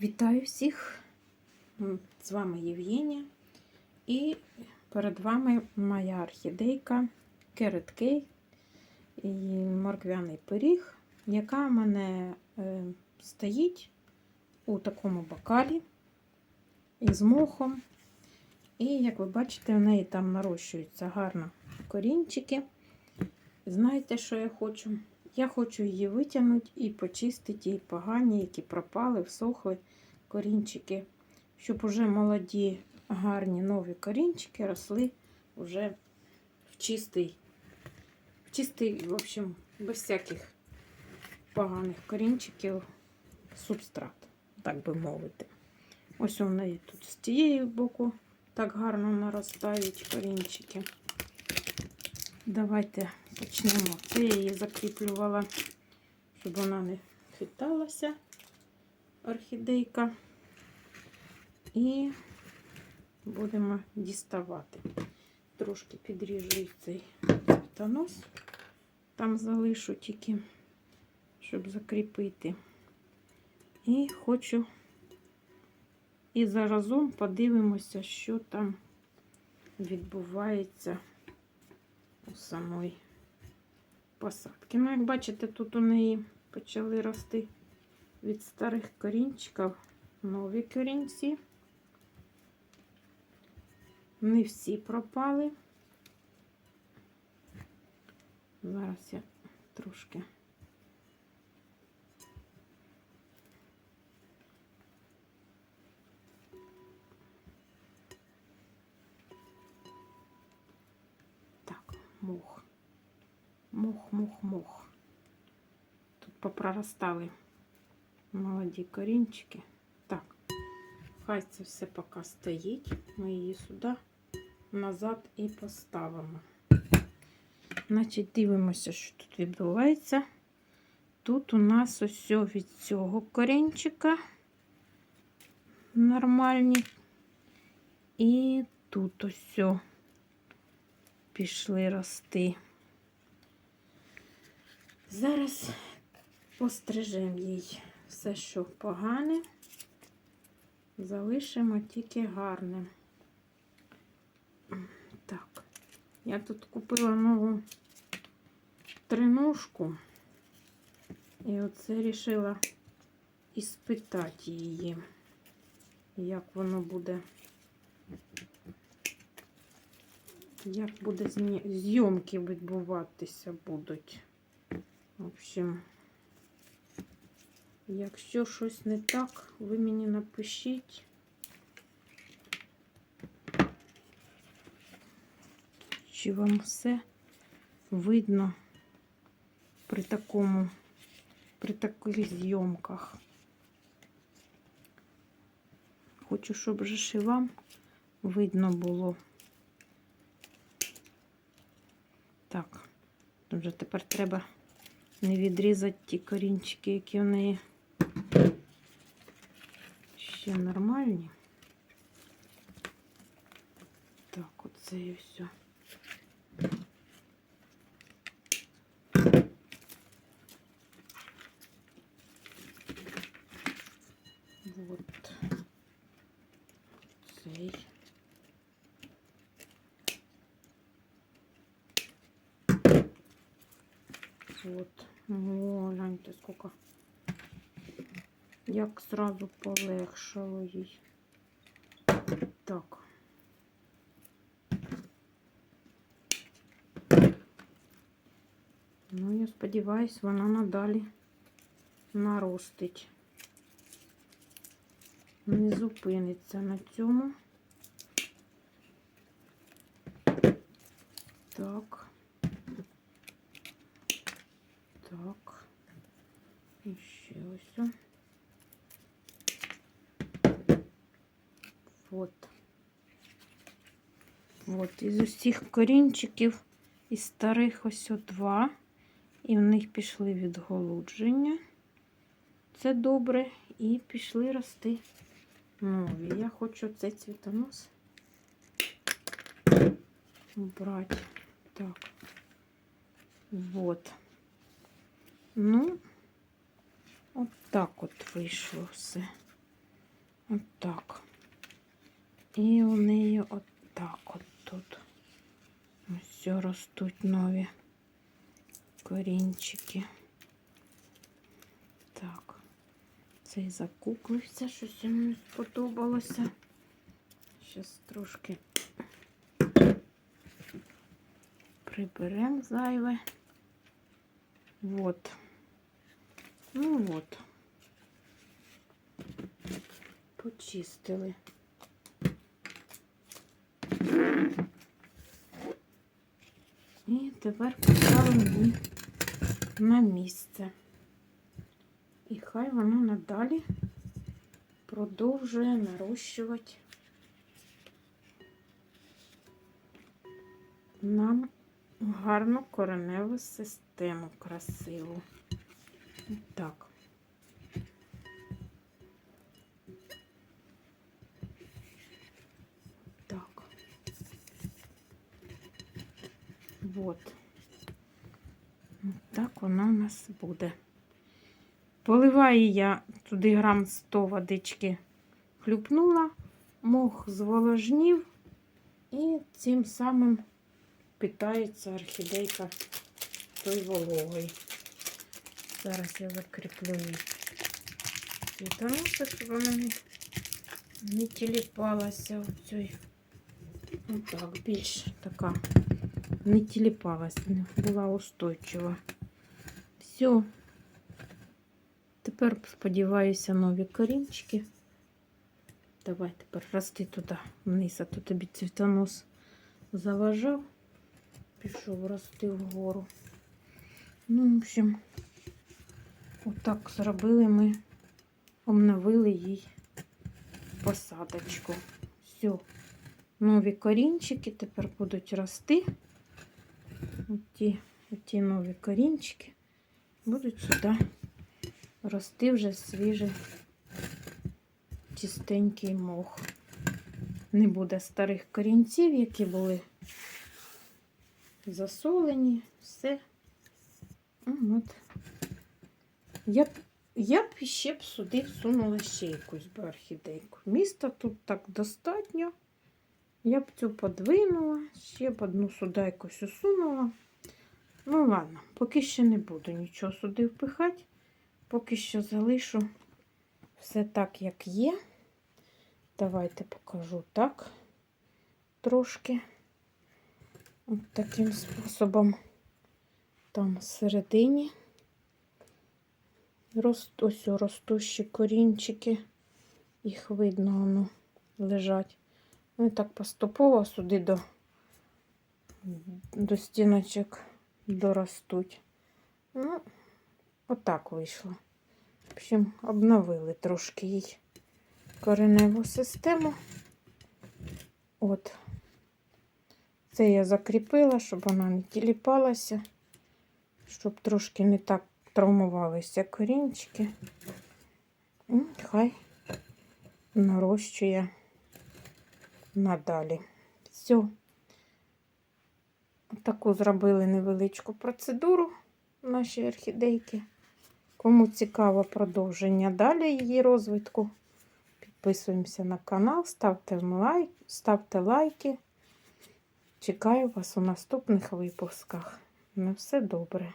Вітаю всіх! З вами Євгенія. І перед вами моя орхідейка Carrot Cake і морквяний пиріг, яка в мене е, стоїть у такому бокалі із мохом. І, як ви бачите, в неї там нарощуються гарно корінчики. Знаєте, що я хочу? Я хочу її витягнути і почистити ті погані, які пропали, всохли корінчики, щоб уже молоді, гарні нові корінчики росли вже в чистий, в чистий, в общем, без всяких поганих корінчиків субстрат, так би мовити. Ось у неї тут з тієї боку так гарно наростають корінчики. Давайте почнемо. Це я її закріплювала, щоб вона не хиталася, орхідейка. І будемо діставати. Трошки підріжу цей цвітонос. Там залишу тільки, щоб закріпити. І хочу і заразом подивимося, що там відбувається самої посадки. Ну, як бачите, тут у неї почали рости від старих корінчиків нові корінці. Не всі пропали. Зараз я трошки. Мох. Тут попроростали молоді корінчики. Так, хай це все поки стоїть. Ми її сюди назад і поставимо. Значить, дивимося, що тут відбувається. Тут у нас ось від цього корінчика нормальні. І тут ось пішли рости. Зараз пострижемо їй все, що погане, залишимо тільки гарне. Так, я тут купила нову триножку, і оце вирішила іспитати її, як воно буде, як буде зйомки відбуватися будуть. В общем, якщо щось не так, ви мені напишіть. Чи вам все видно при такому, при таких зйомках? Хочу, щоб вже ще вам видно було. Так, вже тепер треба не відрізати ті корінчики, які в неї ще нормальні. Так, оце і все. Вот цей. Вот. О, гляньте, сколько. Як сразу полегшало їй. Так. Ну, я сподіваюсь, вона надалі наростить. Не зупиниться на цьому. Так. І ще ось. От. От, із усіх корінчиків із старих ось о два. І в них пішли відголудження. Це добре. І пішли рости нові. Я хочу цей цвітонос брати. Так. Вот. Ну, от так от вийшло все. Отак. І у неї отак от тут. Ось ростуть нові корінчики. Так. Цей закуклився, щось йому сподобалося. Зараз трошки приберемо зайве. Вот. Ну вот. Почистили. І тепер поставимо її на місце. І хай вона надалі продовжує нарощувати нам гарну кореневу систему красиву. Так. Так. Вот. Так вона у нас буде. Поливаю я туди грам 100 водички хлюпнула, мох зволожнів і цим самим питається орхідейка той вологою. Зараз я закріплю її світоносик, щоб вона не, не тіліпалася в цій. Отак, більш така не тіліпалася, не була устойчива. Все. Тепер сподіваюся нові корінчики. Давай тепер рости туди вниз, а то тобі цвітонос заважав. Пішов рости вгору. Ну, в общем, отак зробили ми, обновили їй посадочку. Все. Нові корінчики тепер будуть рости. Оті, оті нові корінчики будуть сюди рости вже свіжий чистенький мох. Не буде старих корінців, які були засолені, все. От. Я б, я б ще б сюди всунула ще якусь би орхідейку. Міста тут так достатньо. Я б цю подвинула, ще б одну сюди якось усунула. Ну, ладно, поки ще не буду нічого сюди впихати. Поки що залишу все так, як є. Давайте покажу так трошки. От таким способом там всередині рост, ось ростущі корінчики, їх видно, воно лежать. Вони так поступово сюди до, до стіночок доростуть. Ну, отак вийшло. В общем, обновили трошки їй кореневу систему. От. Це я закріпила, щоб вона не тіліпалася, щоб трошки не так травмувалися корінчики. І хай нарощує надалі. Все. Таку зробили невеличку процедуру наші орхідейки. Кому цікаво продовження далі її розвитку, підписуємося на канал, ставте лайк, ставте лайки. Чекаю вас у наступних випусках. На все добре.